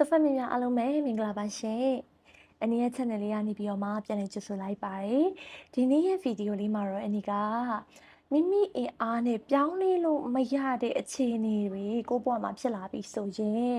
ဆဖတ်မြများအားလုံးပဲမင်္ဂလာပါရှင်အနီရဲ့ channel လေးကနေပြီးတော့မှပြန်လည်ကြိုဆိုလိုက်ပါတယ်ဒီနေ့ရဲ့ဗီဒီယိုလေးမှာတော့အနီကမိမိအင်အားနဲ့ပြောင်းလဲလို့မရတဲ့အခြေအနေတွေကိုယ့်ဘဝမှာဖြစ်လာပြီဆိုရင်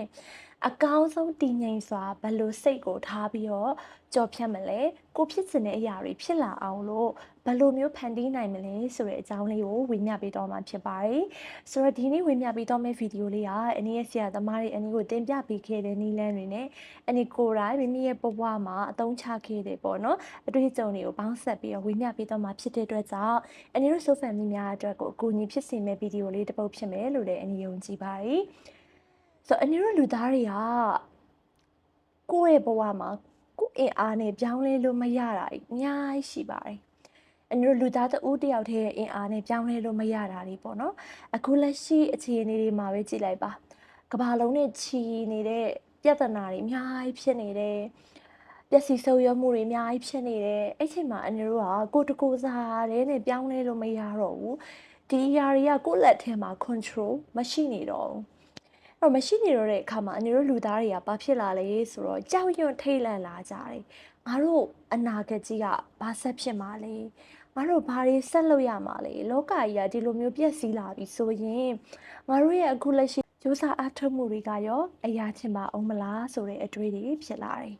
အကောင်းဆုံးတည်ငြိမ်စွာဘယ်လိုစိတ်ကိုထားပြီးတော့ကြော်ဖြတ်မလဲကိုဖြစ်စင်တဲ့အရာတွေဖြစ်လာအောင်လို့ဘယ်လိုမျိုးဖန်တီးနိုင်မလဲဆိုတဲ့အကြောင်းလေးကိုဝေမျှပေးတော့မှာဖြစ်ပါတယ်ဆိုတော့ဒီနေ့ဝေမျှပေးတော့မယ့်ဗီဒီယိုလေးကအနည်းရဲ့ဆရာသမားတွေအနည်းကိုတင်ပြပေးခဲ့တဲ့နည်းလမ်းတွေနဲ့အနည်းကိုယ်တိုင်မိမိရဲ့ဘဝမှာအသုံးချခဲ့တဲ့ပေါ့နော်အတွေ့အကြုံတွေကိုပေါင်းဆက်ပြီးတော့ဝေမျှပေးတော့မှာဖြစ်တဲ့အတွက်ကြောင့်အနည်းတို့ social media များအတွက်ကိုအကူအညီဖြစ်စေမယ့်ဗီဒီယိုလေးတစ်ပုဒ်ဖြစ်မယ်လို့လည်းအနည်းယုံကြည်ပါတယ် ဆိုတော့အနည်းတို့လူသားတွေကကိုယ့်ရဲ့ဘဝမှာကိုယ့်အင်အားနဲ့ပြောင်းလဲလို့မရတာအများကြီးရှိပါတယ်အနည်းတို့လူသားတဦးတယောက်တည်းရဲ့အင်အားနဲ့ပြောင်းလဲလို့မရတာတွေပေါ့နော်အခုလက်ရှိအခြေအနေတွေမှာပဲကြည့်လိုက်ပါကဘာလုံးနဲ့ချီနေတဲ့ပြဿနာတွေအများကြီးဖြစ်နေတယ်ပျက်စီးဆုပ်ယုပ်မှုတွေအများကြီးဖြစ်နေတယ်အဲ့ချိန်မှာအန်တို့ကကိုတကိုစားတဲ့နဲ့ပြောင်းလဲလို့မရတော့ဘူးဒီအရာတွေကကိုယ့်လက်ထဲမှာ control မရှိနေတော့ဘူး အဲ့တော့မရှိနေတော့တဲ့အခါမှာအန်တို့လူသားတွေကဘာဖြစ်လာလဲဆိုတော့ကြောက်ရွံ့ထိတ်လန့်လာကြတယ်ငါတို့အနာဂတ်ကြီးကဘာဆက်ဖြစ်မှာလဲငါတို့ဘာတွေဆက်လုပ်ရမှာလဲလောကကြီးကဒီလိုမျိုးပြည့်စည်လာပြီဆိုရင်ငါတို့ရဲ့အခုလက်ရှိကြိုးစားအားထုတ်မှုတွေကရောအရာချင်းပါအောင်မလားဆိုတဲ့အတွေးတွေဖြစ်လာတယ်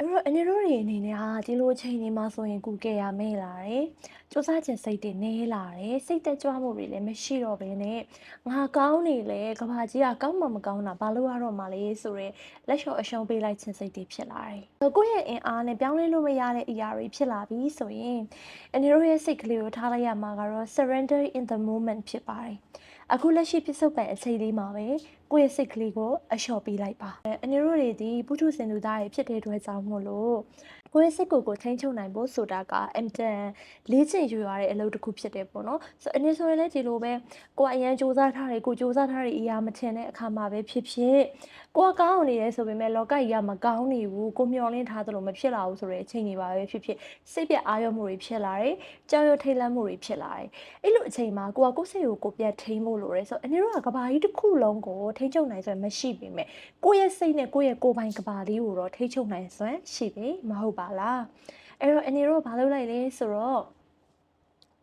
အဲ့တော့အနေတို့တွေအနေနဲ့ဟာဒီလိုအချိန်တွေမှာဆိုရင်ကုကဲရမေ့လာတယ်။စူးစမ်းခြင်းစိတ်တွေနည်းလာတယ်။စိတ်သက်ကြွမှုတွေလည်းမရှိတော့ဘဲနဲ့ငါကောင်းနေလေကဘာကြီးကကောင်းမှမကောင်းတာဘာလို့ရတော့မှလဲဆိုရဲလက်လျှော့အရှုံးပေးလိုက်ခြင်းစိတ်တွေဖြစ်လာတယ်။ကိုယ့်ရဲ့အင်အားနဲ့ပြောင်းလဲလို့မရတဲ့အရာတွေဖြစ်လာပြီဆိုရင်အနေတို့ရဲ့စိတ်ကလေးကိုထားလိုက်ရမှာကတော့ surrender in the moment ဖြစ်ပါတယ်။အခုလက်ရှိပြစ္ဆုတ်ပံအချိန်လေးမှာပဲ ကိုယ့်ရဲ့စိတ်ကလေးကိုအလျှော့ပေးလိုက်ပါ။အနေတို့တွေဒီပုထုဇဉ်လူသားတွေဖြစ်တဲ့အတွက်ကြောင့်မို့လို့ကိုယ့်ရဲ့စိတ်ကိုယ်ကိုထိန်းချုပ်နိုင်ဖို့ဆိုတာကအင်တန်လေးချင်ရွရတဲ့အလုပ်တစ်ခုဖြစ်တယ်ပေါ့နော်ဆိုအနေဆိုရင်လည်းဒီလိုပဲကိုကအရန်စူးစမ်းထားတယ်ကိုစူးစမ်းထားတဲ့အရာမထင်တဲ့အခါမှာပဲဖြစ်ဖြစ်ကိုကကောင်းနေရဲဆိုပေမဲ့လောကကြီးကမကောင်းနေဘူးကိုမျောလင်းထားသလိုမဖြစ်လာဘူးဆိုတဲ့အချိန်တွေပါပဲဖြစ်ဖြစ်စိတ်ပြအာရုံမှုတွေဖြစ်လာတယ်ကြောက်ရွံ့ထိတ်လန့်မှုတွေဖြစ်လာတယ်အဲ့လိုအချိန်မှာကိုကကိုယ်စိတ်ကိုကိုပြတ်ထိန်းဖို့လိုတယ်ဆိုအနေတို့ကကဘာကြီးတစ်ခုလုံးကိုထိန်းချုပ်နိုင်ဆိုရင်မရှိပေမဲ့ကိုယ့်ရဲ့စိတ်နဲ့ကိုယ့်ရဲ့ကိုယ်ပိုင်ကဘာလေးကိုတော့ထိန်းချုပ်နိုင်စွမ်းရှိပြီမဟုတ်ပါလားအဲ့တော့အနေတို့ကဘာလုပ်လိုက်လဲဆိုတော့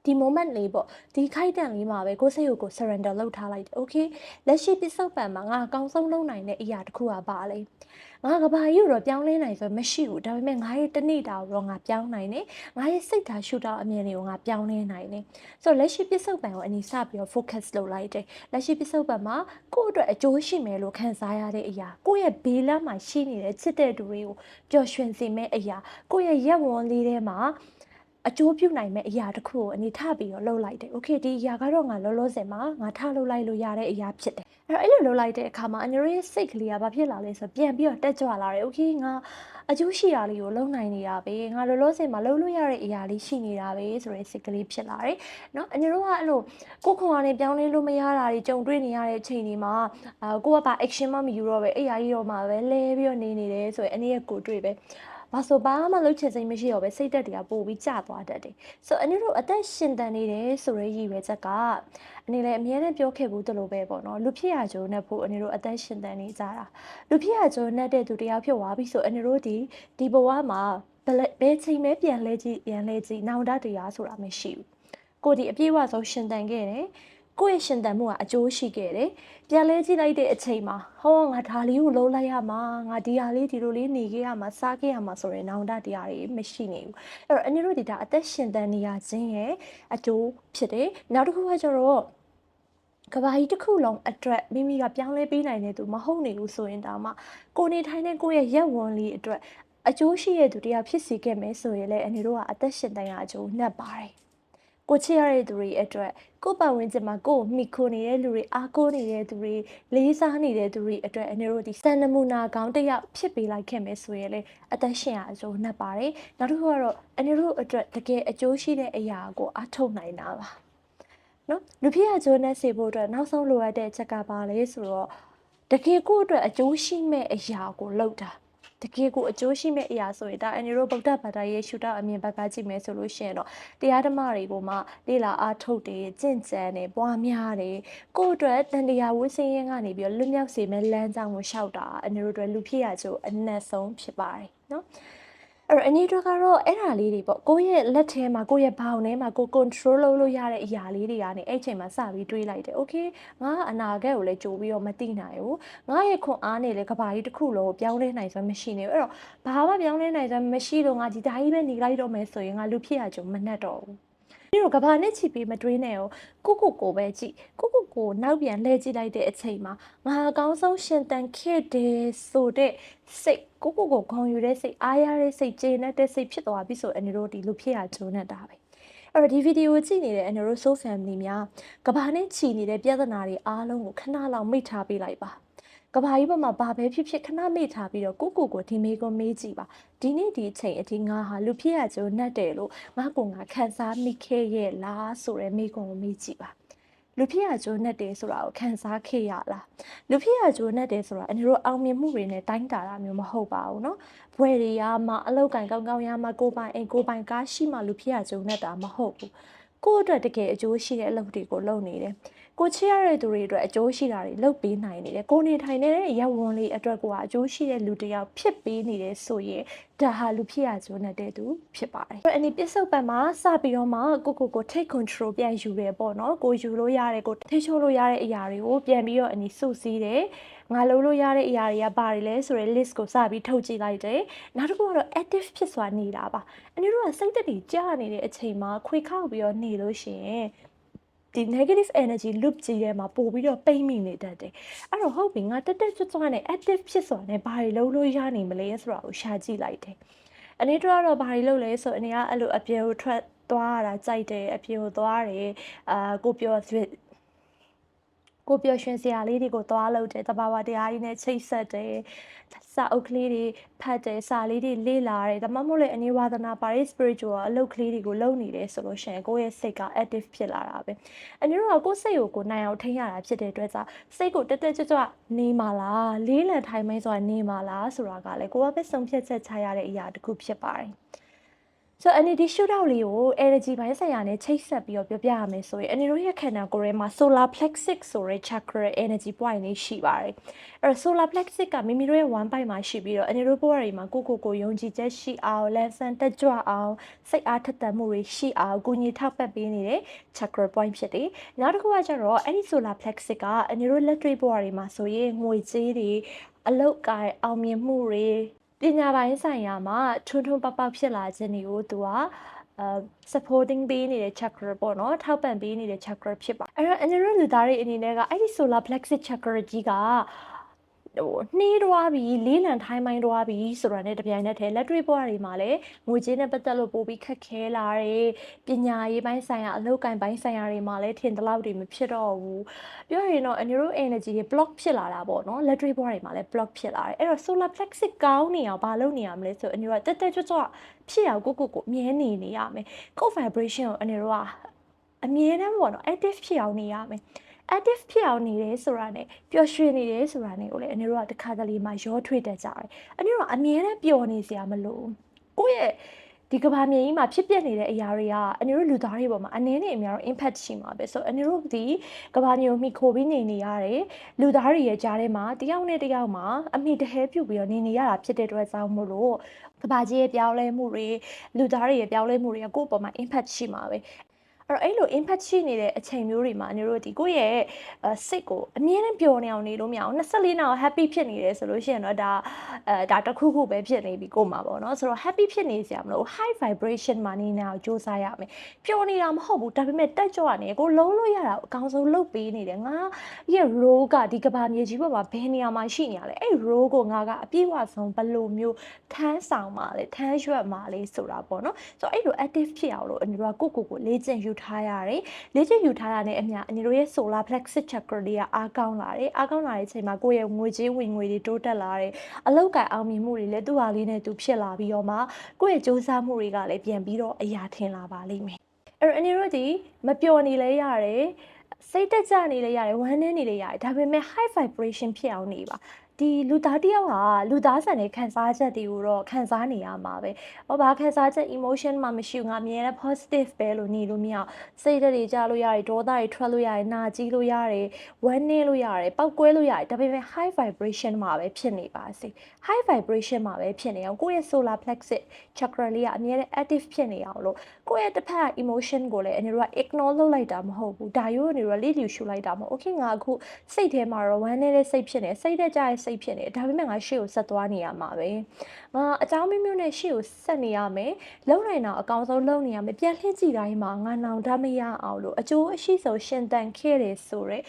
ဒီ moment လေးပေါ့ဒီခိုက်တန်လေးမှာပဲကိုယ်စိတ်ကိုကို surrender လုပ်ထားလိုက်တယ် okay လက်ရှိပစ္စုပန်မှာငါအကောင်းဆုံးလုပ်နိုင်တဲ့အရာတစ်ခုကပါလေငါကဘာကြီးတော့ပြောင်းလဲနိုင်ဆိုမရှိဘူးဒါပေမဲ့ငါရဲ့တနေ့တာကိုတော့ငါပြောင်းနိုင်တယ်ငါရဲ့စိတ်ဓာတ်ရှုထောင့်အမြင်တွေကိုငါပြောင်းလဲနိုင်တယ်ဆိုတော့လက်ရှိပစ္စုပန်ကိုအနီးစပြီးတော့ focus လုပ်လိုက်တယ်လက်ရှိပစ္စုပန်မှာကိုယ့်အတွက်အကျိုးရှိမယ်လို့ခံစားရတဲ့အရာကိုယ့်ရဲ့ဘေးလမ်းမှာရှိနေတဲ့ချစ်တဲ့သူတွေကိုပျော်ရွှင်စေမယ့်အရာကိုယ့်ရဲ့ရက်ဝန်းလေးထဲမှာ အကျိုးပြုနိုင်မဲ့အရာတစ်ခုကိုအနေထပြီးတော့လှုပ်လိုက်တယ်။ Okay ဒီအရာကတော့ငါလောလောဆယ်မှာငါထလှုပ်လိုက်လို့ရတဲ့အရာဖြစ်တယ်။အဲ့တော့အဲ့လိုလှုပ်လိုက်တဲ့အခါမှာအန်ရိုရဲ့စိတ်ကလေးကဘာဖြစ်လာလဲဆိုတော့ပြန်ပြီးတော့တက်ကြွလာတယ်။ Okay ငါအကျိုးရှိတာလေးကိုလုံနိုင်နေတာပဲ။ငါလောလောဆယ်မှာလှုပ်လို့ရတဲ့အရာလေးရှိနေတာပဲဆိုတဲ့စိတ်ကလေးဖြစ်လာတယ်။နော်အန်ရိုကအဲ့လိုကိုယ်ခွန်အားနဲ့ပြောင်းလဲလို့မရတာတွေကြုံတွေ့နေရတဲ့အချိန်တွေမှာအာကိုကပါ action မှမယူတော့ပဲအဲ့အရာကြီးတော့မှပဲလဲပြီးတော့နေနေတယ်ဆိုရင်အနေရဲ့ကိုတွေ့ပဲ။ ဘာဆိုဘာမှလှုပ်ချင်စိတ်မရှိတော့ပဲစိတ်တက်တွေကပို့ပြီးကျသွားတတ်တယ်။ဆိုအနေတို့အသက်ရှင်တန်နေတယ်ဆိုရဲရည်ပဲချက်ကအအနေလည်းအမြဲတမ်းပြောခဲ့ဘူးတလို့ပဲပေါ့နော်။လူဖြစ်ရကြုံနဲ့ဖို့အနေတို့အသက်ရှင်တန်နေကြတာ။လူဖြစ်ရကြုံနဲ့တဲ့သူတယောက်ဖြစ်သွားပြီဆိုအနေတို့ဒီဒီဘဝမှာဘယ်ချိန်မဲပြန်လဲကြည့်ပြန်လဲကြည့်နောင်တတရားဆိုတာမရှိဘူး။ကိုဒီအပြည့်အဝဆုံးရှင်တန်ခဲ့တယ်။ ကိုယ့်ရဲ့ရှင်တန်မှုကအကျိုးရှိခဲ့တယ်။ပြန်လဲကြည့်လိုက်တဲ့အချိန်မှာဟောငါဒါလေးကိုလုံးလိုက်ရမှာငါဒီဟာလေးဒီလိုလေးနေခဲ့ရမှာစားခဲ့ရမှာဆိုရင်နောင်တတရားတွေမရှိနေဘူး။အဲ့တော့အနည်းတို့ဒီဒါအသက်ရှင်တန်နေရခြင်းရဲ့အကျိုးဖြစ်တယ်။နောက်တစ်ခုကကျတော့ကဘာကြီးတစ်ခုလုံးအတွက်မိမိကပြောင်းလဲပေးနိုင်တဲ့သူမဟုတ်နေဘူးဆိုရင်ဒါမှကိုနေထိုင်တဲ့ကိုယ့်ရဲ့ရက်ဝန်လေးအတွက်အကျိုးရှိတဲ့သူတရားဖြစ်စေခဲ့မယ်ဆိုရင်လည်းအနေတို့ကအသက်ရှင်တန်ရအကျိုးနှက်ပါတယ်။ ကိုချစ်ရတဲ့သူတွေအတွက်ကိုပတ်ဝန်းကျင်မှာကိုမိခိုနေတဲ့လူတွေအားကိုးနေတဲ့သူတွေလေးစားနေတဲ့သူတွေအတွက်အနေတို့ဒီစံနမူနာကောင်းတစ်ယောက်ဖြစ်ပေးလိုက်ခဲ့မယ်ဆိုရင်လေအသက်ရှင်ရအကျိုးနှက်ပါတယ်နောက်တစ်ခုကတော့အနေတို့အတွက်တကယ်အကျိုးရှိတဲ့အရာကိုအားထုတ်နိုင်တာပါနော်လူဖြစ်ရကျိုးနဲ့စေဖို့အတွက်နောက်ဆုံးလိုအပ်တဲ့ချက်ကပါလေဆိုတော့တကယ်ကိုအတွက်အကျိုးရှိမဲ့အရာကိုလုပ်တာ တတကယ်ကိုအကျိုးရှိမဲ့အရာဆိုရင်ဒါအန်ဒီတို့ဗုဒ္ဓဘာသာရဲ့ရှုထောင့်အမြင်ဘက်ကကြည့်မယ်ဆိုလို့ရှိရင်တော့တရားဓမ္မတွေကိုမှလေ့လာအားထုတ်တယ်ကျင့်ကြံတယ်ပွားများတယ်ကိုယ့်အတွက်တန်တရားဝိစင်းရင်ကနေပြီးတော့လွတ်မြောက်စေမဲ့လမ်းကြောင်းကိုရှောက်တာအန်ဒီတို့အတွက်လူဖြစ်ရကြိုးအနက်ဆုံးဖြစ်ပါတယ်နော် အဲ့တော့အနည်းတော့ကတော့အဲ့ဒါလေးတွေပေါ့ကိုယ့်ရဲ့လက်ထဲမှာကိုယ့်ရဲ့ဘောင်ထဲမှာကို control လုပ်လို့ရတဲ့အရာလေးတွေကနေအဲ့ချိန်မှာစပြီးတွေးလိုက်တယ် okay ငါအနာဂတ်ကိုလည်းကြိုပြီးတော့မသိနိုင်ဘူးငါရဲ့ခွန်အားနဲ့လည်းကဘာကြီးတစ်ခုလုံးကိုပြောင်းလဲနိုင်စွမ်းမရှိနေဘူးအဲ့တော့ဘာမှပြောင်းလဲနိုင်စွမ်းမရှိလို့ငါဒီတိုင်းပဲနေလိုက်တော့မယ်ဆိုရင်ငါလူဖြစ်ရကြုံမနှက်တော့ဘူးပြီး တော့ကဘာနဲ့ချီပြီးမတွေးနဲ့ရောကိုကိုကိုပဲကြည့်ကိုကိုကိုနောက်ပြန်လှည့်ကြည့်လိုက်တဲ့အချိန်မှာငါအကောင်းဆုံးရှင်တန်ခဲ့တယ်ဆိုတဲ့စိတ်ကိုကိုကိုခေါင်းယူတဲ့စိတ်အားရတဲ့စိတ်ကျေနပ်တဲ့စိတ်ဖြစ်သွားပြီဆိုအနေတို့ဒီလူဖြစ်ရကြုံနေတာပဲအဲ့တော့ဒီဗီဒီယိုကြည့်နေတဲ့အနေတို့ soul family များကဘာနဲ့ချီနေတဲ့ပြဿနာတွေအားလုံးကိုခဏလောက်မိတ်ထားပေးလိုက်ပါ ကဘာကြီးပေါ်မှာဘာပဲဖြစ်ဖြစ်ခဏမေ့ထားပြီးတော့ကိုကိုကိုဒီမေးကိုမေးကြည့်ပါဒီနေ့ဒီအချိန်အထိငါဟာလူဖြစ်ရကြုံနဲ့တယ်လို့ငါကိုငါခံစားမိခဲ့ရဲ့လားဆိုရဲမေးခွန်းကိုမေးကြည့်ပါလူဖြစ်ရကြိုးနဲ့တယ်ဆိုတာကိုခံစားခဲ့ရလားလူဖြစ်ရကြိုးနဲ့တယ်ဆိုတာအန်တို့အောင်မြင်မှုတွေနဲ့တိုင်းတာတာမျိုးမဟုတ်ပါဘူးเนาะဘွယ်တွေရမှအလောက်ကန်ကောင်းကောင်းရမှကိုပိုင်အိမ်ကိုပိုင်ကားရှိမှလူဖြစ်ရကြိုးနဲ့တာမဟုတ်ဘူး ကိုယ့်အတွက်တကယ်အကျိုးရှိတဲ့အလုပ်တွေကိုလုပ်နေတယ်ကိုချစ်ရတဲ့သူတွေအတွက်အကျိုးရှိတာတွေလုပ်ပေးနိုင်နေတယ်ကိုနေထိုင်နေတဲ့ရက်ဝန်လေးအတွက်ကအကျိုးရှိတဲ့လူတစ်ယောက်ဖြစ်ပေးနေတယ်ဆိုရင်ဒါဟာလူဖြစ်ရကြိုးနဲ့တဲ့သူဖြစ်ပါတယ်အဲ့ဒီပစ္စုပန်မှာစပြီးတော့မှကိုကိုကို take control ပြန်ယူတယ်ပေါ့နော်ကိုယူလို့ရတယ်ကိုထိချိုးလို့ရတဲ့အရာတွေကိုပြန်ပြီးတော့အနီစုစည်းတယ် ငါလုပ်လို့ရတဲ့အရာတွေကဘာတွေလဲဆိုတဲ့ list ကိုစပြီးထုတ်ကြည့်လိုက်တယ်နောက်တစ်ခုကတော့ active ဖြစ်စွာနေတာပါအနည်းတော့စိတ်သက်တည်ကြာနေတဲ့အချိန်မှာခွေခောက်ပြီးတော့နေလို့ရှိရင်ဒီ negative energy loop ကြီးထဲမှာပို့ပြီးတော့ပိတ်မိနေတတ်တယ်အဲ့တော့ဟုတ်ပြီငါတက်တက်ကြွကြွနဲ့ active ဖြစ်စွာနဲ့ဘာတွေလုပ်လို့ရနိုင်မလဲဆိုတာကိုရှာကြည့်လိုက်တယ်အနေတော့တော့ဘာတွေလုပ်လဲဆိုအနေကအဲ့လိုအပြေကိုထွက်သွားရတာကြိုက်တယ်အပြေကိုသွားတယ်အာကိုပြော ကိုပျော်ရွှင်စရာလေးတွေကိုသွားလုပ်တယ်တဘာဝတရားကြီးနဲ့ချိတ်ဆက်တယ်စာအုပ်ကလေးတွေဖတ်တယ်စာလေးတွေလေ့လာတယ်ဒါမှမဟုတ်လေအနေဝါဒနာပါရေး spiritual အလုပ်ကလေးတွေကိုလုပ်နေတယ်ဆိုလို့ရှိရင်ကိုယ့်ရဲ့စိတ်က active ဖြစ်လာတာပဲအနေတော့ကိုယ့်စိတ်ကိုကိုနိုင်အောင်ထိန်းရတာဖြစ်တဲ့အတွက်ကြောင့်စိတ်ကိုတက်တက်ကြွကြွနေမှာလားလေးလံထိုင်မဲဆိုတာနေမှာလားဆိုတာကလည်းကိုယ်ကပဲဆုံးဖြတ်ချက်ချရတဲ့အရာတစ်ခုဖြစ်ပါတယ် ဆိုတော့ energy shoot out လေးကို energy ဘိုင်းဆိုင်ရာနဲ့ချိတ်ဆက်ပြီးတော့ပြောပြရမယ်ဆိုရင်အနေတို့ရဲ့ခန္ဓာကိုယ်ထဲမှာ solar plexus ဆိုတဲ့ chakra energy point လေးရှိပါတယ်အဲ့တော့ solar plexus ကမိမိတို့ရဲ့ one point မှာရှိပြီးတော့အနေတို့ဘဝတွေမှာကိုကိုကိုယုံကြည်ချက်ရှိအောင်လက်ဆန်တက်ကြွအောင်စိတ်အားထက်သန်မှုတွေရှိအောင်ကိုညီထောက်ပံ့ပေးနေတဲ့ chakra point ဖြစ်တယ်နောက်တစ်ခုကကျတော့အဲ့ဒီ solar plexus ကအနေတို့လက်တွေ့ဘဝတွေမှာဆိုရင်ငွေကြေးတွေအလောက်ကိုင်အောင်မြင်မှုတွေ ပညာပိုင်းဆိုင်ရာမှာထွန်းထွန်းပေါက်ပေါက်ဖြစ်လာခြင်းတွေကိုသူကအဲ supporting ပေးနေတဲ့ chakra ပေါ့နော်ထောက်ပံ့ပေးနေတဲ့ chakra ဖြစ်ပါအဲ့တော့ angel လူသားတွေအနေနဲ့ကအဲ့ဒီ solar plexus chakra ကြီးက ဟိုနှီးတွားပြီးလေးလံထိုင်းမိုင်းတွားပြီးဆိုတာနဲ့တပြိုင်နက်တည်းလက်တွေ့ဘဝတွေမှာလည်းငွေကြေးနဲ့ပတ်သက်လို့ပိုပြီးခက်ခဲလာတယ်ပညာရေးပိုင်းဆိုင်ရာအလုပ်ကိုင်ပိုင်းဆိုင်ရာတွေမှာလည်းထင်သလောက်တွေမဖြစ်တော့ဘူးပြောရရင်တော့ neuro energy တွေ block ဖြစ်လာတာပေါ့နော်လက်တွေ့ဘဝတွေမှာလည်း block ဖြစ်လာတယ်အဲ့တော့ solar plexus ကောင်းနေအောင်ဘာလုပ်နေရမလဲဆိုအန်ယူကတက်တက်ကြွကြွဖြစ်အောင်ကိုကိုကိုမြဲနေနေရမယ်ကို vibration ကိုအန်ယူကအမြဲတမ်းပေါ့နော် active ဖြစ်အောင်နေရမယ် active ဖြစ်အောင်နေတယ်ဆိုတာ ਨੇ ပျော်ရွှင်နေတယ်ဆိုတာ ਨੇ ကိုလည်းအနေတို့ကတစ်ခါတလေမှရောထွေးတတ်ကြတယ်အနေတို့ကအမြဲတမ်းပျော်နေစရာမလိုကိုယ့်ရဲ့ဒီကဘာမြေကြီးမှာဖြစ်ပျက်နေတဲ့အရာတွေကအန်တို့လူသားတွေပေါ်မှာအနေနဲ့အများတော့ impact ရှိမှာပဲဆိုတော့အန်တို့ဒီကဘာမြေကိုမိခိုပြီးနေနေရတယ်လူသားတွေရဲ့ကြားထဲမှာတယောက်နဲ့တယောက်မှာအမိတဟဲပြုတ်ပြီးတော့နေနေရတာဖြစ်တဲ့အတွက်ကြောင့်မို့လို့ကဘာကြီးရဲ့ပြောင်းလဲမှုတွေလူသားတွေရဲ့ပြောင်းလဲမှုတွေကကိုယ့်ပေါ်မှာ impact ရှိမှာပဲအဲ့ တော့အဲ့လို impact ရှိနေတဲ့အချိန်မျိုးတွေမှာအနေတို့ဒီကိုယ့်ရဲ့စိတ်ကိုအမြဲတမ်းပျော်နေအောင်နေလို့မရအောင်24နာရီ happy ဖြစ်နေတယ်ဆိုလို့ရှိရင်တော့ဒါအဲဒါတစ်ခုခုပဲဖြစ်နေပြီကို့မှာပေါ့နော်ဆိုတော့ happy ဖြစ်နေစရာမလို high vibration မှာနေနေအောင်စူးစမ်းရမယ်ပျော်နေတာမဟုတ်ဘူးဒါပေမဲ့တက်ကြွနေကိုလုံးလို့ရတာအကောင်းဆုံးလုပ်ပေးနေတယ်ငါရဲ့ role ကဒီကဘာမြေကြီးပေါ်မှာဘယ်နေရာမှာရှိနေရလဲအဲ့ role ကိုငါကအပြည့်အဝဆုံးဘယ်လိုမျိုးထမ်းဆောင်မှာလဲထမ်းရွက်မှာလဲဆိုတာပေါ့နော်ဆိုတော့အဲ့လို active ဖြစ်အောင်လို့အနေတို့ကကိုကိုကိုလေ့ကျင့်ယူထားရတယ်လေ့ကျင့်ယူထားတာနဲ့အမျှအနေတို့ရဲ့ solar plexus chakra တွေကအားကောင်းလာတယ်အားကောင်းလာတဲ့အချိန်မှာကိုယ့်ရဲ့ငွေကြေးဝင်ငွေတွေတိုးတက်လာတယ်အလောက်ကန်အောင်မြင်မှုတွေလည်းသူ့ဟာလေးနဲ့သူဖြစ်လာပြီးတော့မှကိုယ့်ရဲ့စူးစမ်းမှုတွေကလည်းပြန်ပြီးတော့အရာထင်လာပါလိမ့်မယ်အဲ့တော့အနေတို့ဒီမပျော်နေလဲရတယ်စိတ်တက်ကြနေလဲရတယ်ဝမ်းနည်းနေလဲရတယ်ဒါပေမဲ့ high vibration ဖြစ်အောင်နေပါ ဒီလူသားတစ်ယောက်ဟာလူသားဆန်တဲ့ခံစားချက်တွေကိုတော့ခံစားနေရမှာပဲ။ဟောဘာခံစားချက် emotion မှမရှိဘူးငါအမြဲတမ်း positive ပဲလို့နေလို့မရအောင်စိတ်ဓာတ်တွေကြလို့ရတယ်ဒေါသတွေထွက်လို့ရတယ်နာကျင်လို့ရတယ်ဝမ်းနည်းလို့ရတယ်ပောက်ကွဲလို့ရတယ်ဒါပေမဲ့ high vibration မှာပဲဖြစ်နေပါစေ။ high vibration မှာပဲဖြစ်နေအောင်ကိုယ့်ရဲ့ solar plexus chakra လေးကအမြဲတမ်း active ဖြစ်နေအောင်လို့ကိုယ့်ရဲ့တစ်ဖက် emotion ကိုလည်းအနေနဲ့က ignore လုပ်လိုက်တာမဟုတ်ဘူးဒါရိုးအနေနဲ့လေးလျူရှုလိုက်တာမဟုတ် okay ငါအခုစိတ်ထဲမှာတော့ဝမ်းနေတဲ့စိတ်ဖြစ်နေစိတ်ထဲကြရဲ့စိတ်ဖြစ်နေဒါပေမဲ့ငါရှေ့ကိုဆက်သွားနေရမှာပဲငါအကြောင်းမျိုးမျိုးနဲ့ရှေ့ကိုဆက်နေရမယ်လုံနိုင်တာအကောင်းဆုံးလုံနေရမယ်ပြန်လှည့်ကြည့်တိုင်းမှာငါနောင်တမရအောင်လို့အကျိုးအရှိဆုံးရှင်တန်ခဲ့တယ်ဆိုတော့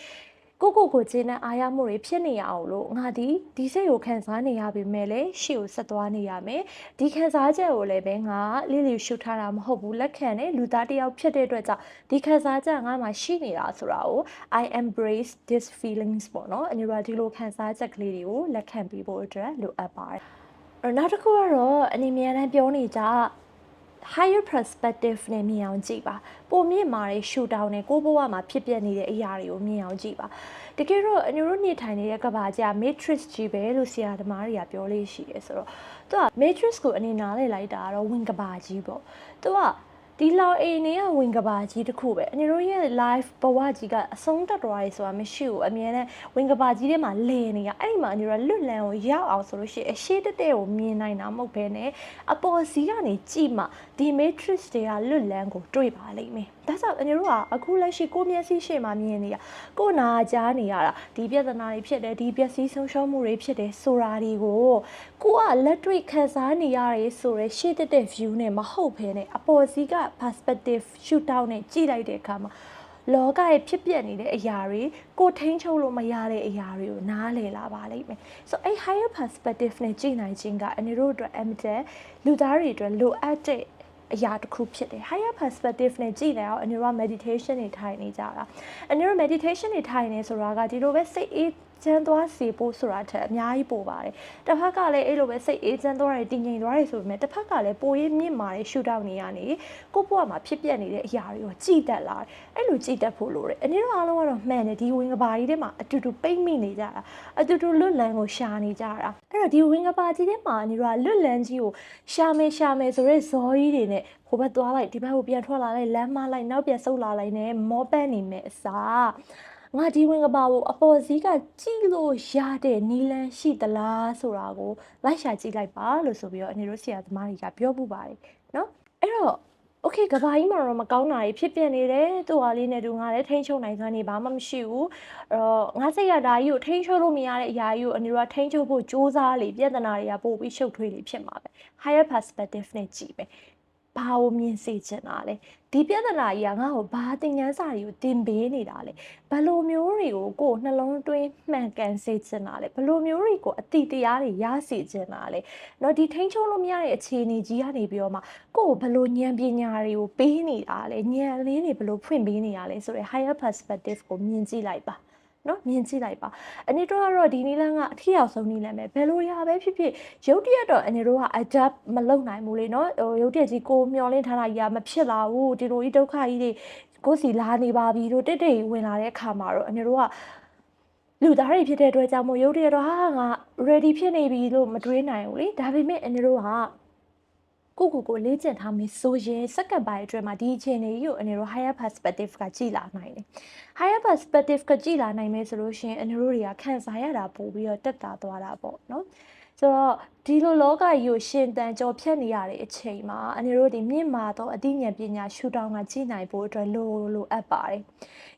ကိုကိုကိုချင်းနဲ့အားရမှုတွေဖြစ်နေရအောင်လို့ငါဒီဒီစိတ်ကိုခံစားနေရပေမဲ့လည်းရှေ့ကိုဆက်သွားနေရမယ်ဒီခံစားချက်ကိုလည်းပဲငါလေးလေးရှုထားတာမဟုတ်ဘူးလက်ခံနဲ့လူသားတစ်ယောက်ဖြစ်တဲ့အတွက်ကြောင့်ဒီခံစားချက်ငါမှရှိနေတာဆိုတာကို I embrace this feelings ပေါ့နော်အညီပါဒီလိုခံစားချက်ကလေးတွေကိုလက်ခံပြီးဖို့အတွက်လိုအပ်ပါတယ်အဲ့နောက်တစ်ခုကတော့အနေများတမ်းပြောနေကြ higher perspective နဲ့မြင်အောင်ကြည့်ပါပုံမြင့်မာတဲ့ shoot down နဲ့ကိုဘဝမှာဖြစ်ပျက်နေတဲ့အရာတွေကိုမြင်အောင်ကြည့်ပါတကယ်တော့အညတို့နေထိုင်နေတဲ့ကဘာကြီးက matrix ကြီးပဲလို့ဆရာသမားတွေကပြောလေးရှိတယ်ဆိုတော့သူက matrix ကိုအနေနားလေလိုက်တာကတော့ဝင်ကဘာကြီးပေါ့သူက ဒီလောက်အိမ်နေကဝင်ကဘာကြီးတစ်ခုပဲအညတို့ရဲ့ live ဘဝကြီးကအဆုံးတက်သွားရဆိုတာမရှိဘူးအမြဲတမ်းဝင်ကဘာကြီးထဲမှာလဲနေရအဲ့ဒီမှာအညတို့လွတ်လန်းကိုရောက်အောင်ဆိုလို့ရှိရင်အရှိတက်တဲ့ကိုမြင်နိုင်တာမဟုတ်ဘဲနဲ့အပေါ်စီးကနေကြည့်မှဒီ matrix တွေကလွတ်လန်းကိုတွေ့ပါလိမ့်မယ်ဒါကြောင့်အညတို့ကအခုလက်ရှိကိုမျက်စိရှေ့မှာမြင်နေရကိုနာကြားနေရတာဒီပြဿနာတွေဖြစ်တယ်ဒီပျက်စီးဆုံးရှုံးမှုတွေဖြစ်တယ်ဆိုတာတွေကိုကိုကလက်တွေ့ခံစားနေရတယ်ဆိုရယ်ရှေ့တက်တဲ့ view နဲ့မဟုတ်ဘဲနဲ့အပေါ်စီးက perspective shoot out နဲ့ကြည့်လိုက်တဲ့အခါမှာလောကရဲ့ဖြစ်ပျက်နေတဲ့အရာတွေကိုထိန်းချုပ်လို့မရတဲ့အရာတွေကိုနားလည်လာပါလိမ့်မယ်။ so အဲ့ higher perspective နဲ့ကြည့်နိုင်ခြင်းကအနေတို့အတွက်အမတန်လူသားတွေအတွက်လိုအပ်တဲ့အရာတစ်ခုဖြစ်တယ် higher perspective နဲ့ကြည့်နေအောင်အနေတို့ meditation တွေထိုင်နေကြတာအနေတို့ meditation တွေထိုင်နေဆိုတာကဒီလိုပဲစိတ်အေး ချမ်းသွားစေဖို့ဆိုတာထက်အများကြီးပိုပါတယ်တစ်ဖက်ကလည်းအဲ့လိုပဲစိတ်အေးချမ်းသွားတယ်တည်ငြိမ်သွားတယ်ဆိုပေမဲ့တစ်ဖက်ကလည်းပိုရေးမြင့်မာတဲ့ရှူတောက်နေရနေကိုယ့်ဘဝမှာဖြစ်ပျက်နေတဲ့အရာတွေကိုကြည်တက်လာတယ်အဲ့လိုကြည်တက်ဖို့လိုတယ်အနေတို့အားလုံးကတော့မှန်တယ်ဒီဝင်ကဘာကြီးထဲမှာအတူတူပိတ်မိနေကြတာအတူတူလွတ်လန်းကိုရှာနေကြတာအဲ့တော့ဒီဝင်ကဘာကြီးထဲမှာအနေတို့ကလွတ်လန်းကြီးကိုရှာမယ်ရှာမယ်ဆိုတဲ့ဇော်ကြီးတွေနဲ့ဟိုဘက်သွားလိုက်ဒီဘက်ကိုပြန်ထွက်လာလိုက်လမ်းမလိုက်နောက်ပြန်ဆုတ်လာလိုက်နဲ့မောပန်းနေမယ်အစား ငါဒီဝင်ကပါကိုအပေါ်စီးကကြည့်လို့ရတဲ့နီလန်းရှိသလားဆိုတာကိုလိုက်ရှာကြည့်လိုက်ပါလို့ဆိုပြီးတော့အနေတို့ဆရာသမားတွေကပြောပူပါတယ်เนาะအဲ့တော့ okay ကဘာကြီးမှာတော့မကောင်းတာကြီးဖြစ်ပြနေတယ်သူ့ဟာလေးနဲ့တူငါလည်းထိန်းချုပ်နိုင်စွမ်းနေဘာမှမရှိဘူးအဲ့တော့ငါစိတ်ရတာကြီးကိုထိန်းချုပ်လို့မရတဲ့အရာကြီးကိုအနေတို့ကထိန်းချုပ်ဖို့စ조사လေပြဿနာတွေကပို့ပြီးရှုပ်ထွေးလေဖြစ်မှာပဲ higher perspective နဲ့ကြည့်ပဲ ဘာကိုမြင်စေချင်တာလဲဒီပြဿနာကြီးကငါ့ကိုဘာသင်ခန်းစာတွေကိုတင်ပေးနေတာလဲဘယ်လိုမျိုးတွေကိုကိုယ်နှလုံးသွင်းမှန်ကန်စေချင်တာလဲဘယ်လိုမျိုးတွေကိုအတိတရားတွေရစေချင်တာလဲเนาะဒီထိန်းချုပ်လို့မရတဲ့အခြေအနေကြီးကနေပြီးတော့မှကိုယ်ဘယ်လိုဉာဏ်ပညာတွေကိုပေးနေတာလဲဉာဏ်လေးတွေဘယ်လိုဖွင့်ပေးနေတာလဲဆိုတဲ့ higher perspective ကိုမြင်ကြည့်လိုက်ပါ နော်မြင်ကြည့်လိုက်ပါအနေတို့ကတော့ဒီနီလန်းကအထီရောက်ဆုံးနီလန်းပဲဘယ်လိုရပဲဖြစ်ဖြစ်ရုပ်တရက်တော့အနေတို့က adapt မလုပ်နိုင်ဘူးလေနော်ဟိုရုပ်တရက်ကြီးကိုမျောလင်းထားတာကြီးကမဖြစ်လာဘူးဒီလိုကြီးဒုက္ခကြီးတွေကိုယ်စီလာနေပါပြီတို့တက်တက်ဝင်လာတဲ့အခါမှာတော့အနေတို့ကလူသားတွေဖြစ်တဲ့အတွက်ကြောင့်မို့ရုပ်တရက်တော့ဟာငါ ready ဖြစ်နေပြီလို့မတွေးနိုင်ဘူးလေဒါပေမဲ့အနေတို့က ကိုကိုကိုလေ့ကျင့်ထားမယ်ဆိုရင်စက္ကန့်ပိုင်းအတွင်းမှာဒီအခြေအနေကြီးကိုအနေတို့ higher perspective ကကြည်လာနိုင်တယ် higher perspective ကကြည်လာနိုင်မယ်ဆိုလို့ရှိရင်အနေတို့တွေကခံစားရတာပို့ပြီးတော့တက်တာသွားတာပေါ့နော်ဆိုတော့ဒီလိုလောကကြီးကိုရှင်တန်ကြော်ဖြတ်နေရတဲ့အချိန်မှာအနေတို့ဒီမြင့်မာသောအသိဉာဏ်ပညာရှုထောင့်ကကြည်နိုင်ဖို့အတွက်လိုလိုအပ်ပါတယ်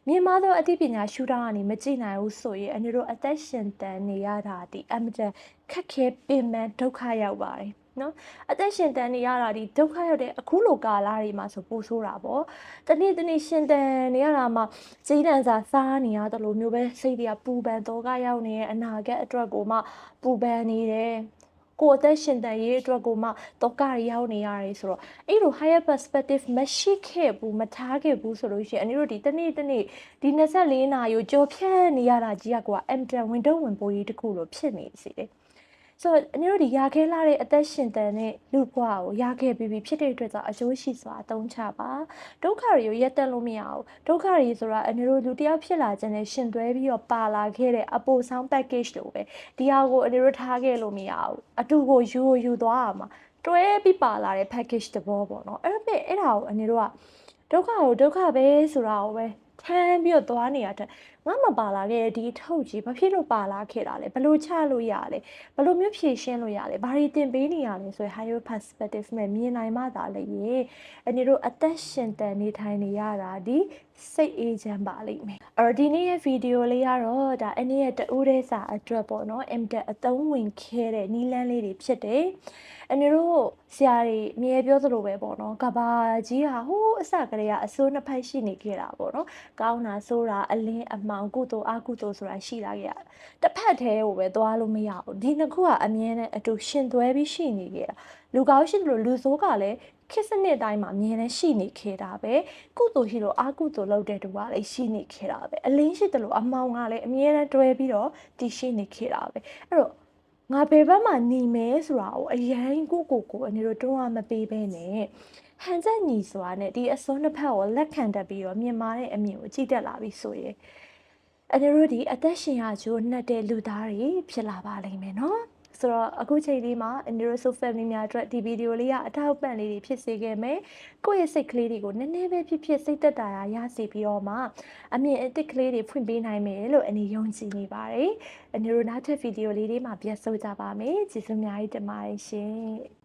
မြင့်မာသောအသိပညာရှုထောင့်ကနေမကြည်နိုင်ဘူးဆိုရင်အနေတို့အသက်ရှင်တန်နေရတာဒီအမတန်ခက်ခဲပင်ပန်းဒုက္ခရောက်ပါတယ် နော်အသက်ရှင်တန်နေရတာဒီဒုက္ခရောက်တဲ့အခုလိုကာလတွေမှာဆိုပိုဆိုးတာပေါ့တနေ့တနေ့ရှင်တန်နေရတာမှာကြီးတန်စာစားနေရတယ်လို့မျိုးပဲစိတ်တွေကပူပန်တော့ကရောက်နေတဲ့အနာဂတ်အတွက်ကိုမှပူပန်နေတယ်ကိုယ်အသက်ရှင်တန်ရေးအတွက်ကိုမှတော့ကရရောက်နေရတယ်ဆိုတော့အဲ့လို higher perspective မရှိခဲ့ဘူးမထားခဲ့ဘူးဆိုလို့ရှိရင်အနည်းတို့ဒီတနေ့တနေ့ဒီ24နာရီကိုကြော်ဖြတ်နေရတာကြီးကကွာ M10 window ဝင်ပိုးကြီးတစ်ခုလိုဖြစ်နေစီတယ် ဆိုတော့အနည်းတို့ဒီရခဲလာတဲ့အသက်ရှင်တန်တဲ့လူဘဝကိုရခဲ့ပြီးပြီဖြစ်တဲ့အတွက်ကြောင့်အကျိုးရှိစွာအသုံးချပါဒုက္ခတွေကိုရက်တက်လို့မရဘူးဒုက္ခတွေဆိုတာအနည်းတို့လူတစ်ယောက်ဖြစ်လာခြင်းနဲ့ရှင်သွဲပြီးတော့ပါလာခဲ့တဲ့အပိုဆောင် package လို့ပဲဒီဟာကိုအနည်းတို့ထားခဲ့လို့မရဘူးအတူကိုယူကိုယူသွားရမှာတွဲပြီးပါလာတဲ့ package တဘောပေါ့နော်အဲ့ဒါပေမဲ့အဲ့ဒါကိုအနည်းတို့ကဒုက္ခကိုဒုက္ခပဲဆိုတာကိုပဲထမ်းပြီးတော့သွားနေရတဲ့ ငါမပါလာခဲ့တဲ့ဒီထုတ်ကြီးဘာဖြစ်လို့ပါလာခဲ့တာလဲဘယ်လို့ချလို့ရလဲဘယ်လိုမျိုးဖြည့်ရှင်းလို့ရလဲဘာတွေတင်ပေးနေရလဲဆိုရယ် higher perspective နဲ့မြင်နိုင်မှသာလေရေအနေတို့အသက်ရှင်တန်နေထိုင်နေရတာဒီ စိတ်အေးချမ်းပါလိမ့်မယ်အဲ့တော့ဒီနေ့ရဲ့ဗီဒီယိုလေးကတော့ဒါအနေရဲ့တူးတဲ့စာအတွက်ပေါ့နော် MTech အသုံးဝင်ခဲ့တဲ့နီးလန်းလေးတွေဖြစ်တယ်အနေတို့ဆရာတွေအမြဲပြောသလိုပဲပေါ့နော်ကဘာကြီးဟာဟိုးအစကတည်းကအစိုးနှစ်ဖက်ရှိနေခဲ့တာပေါ့နော်ကောင်းတာဆိုးတာအလင်းအမှောင်ကုသိုလ်အကုသိုလ်ဆိုတာရှိလာခဲ့ရတစ်ဖက်တည်းကိုပဲသွားလို့မရဘူးဒီနှစ်ခုကအမြဲတမ်းအတူရှင်သွဲပြီးရှိနေခဲ့တာလူကောင်းရှိတယ်လို့လူဆိုးကလည်း ခေတ်စနစ်တိုင်းမှာအမြဲတမ်းရှိနေခဲ့တာပဲကုသိုလ်ရှိလို့အကုသိုလ်လုပ်တဲ့တူကလည်းရှိနေခဲ့တာပဲအလင်းရှိတယ်လို့အမှောင်ကလည်းအမြဲတမ်းတွဲပြီးတော့တည်ရှိနေခဲ့တာပဲအဲ့တော့ငါဘယ်ဘက်မှာหนีမဲဆိုတာကိုအရင်ကိုကိုကိုအနေတို့တွန်းအားမပေးဘဲနဲ့ဟန်ချက်ညီစွာနဲ့ဒီအစွန်းတစ်ဖက်ကိုလက်ခံတတ်ပြီးတော့မြင်မာတဲ့အမြင်ကိုကြည့်တတ်လာပြီဆိုရင်အနေတို့ဒီအသက်ရှင်ရကြိုးနှက်တဲ့လူသားတွေဖြစ်လာပါလိမ့်မယ်နော် ဆိုတော့အခုချိန်လေးမှာ Android Family များအတွက်ဒီဗီဒီယိုလေးကအထောက်ပံ့လေးတွေဖြစ်စေခဲ့မယ်။ကိုယ့်ရဲ့စိတ်ကလေးတွေကိုနည်းနည်းပဲဖြစ်ဖြစ်စိတ်သက်သာရာရစေပြီးတော့မှအမြင်အသစ်ကလေးတွေဖွင့်ပေးနိုင်မယ်လို့အနေယုံကြည်နေပါတယ်။ Android နောက်ထပ်ဗီဒီယိုလေးတွေမှာပြန်ဆိုကြပါမယ်။ကျေးဇူးအများကြီးတင်ပါတယ်ရှင်။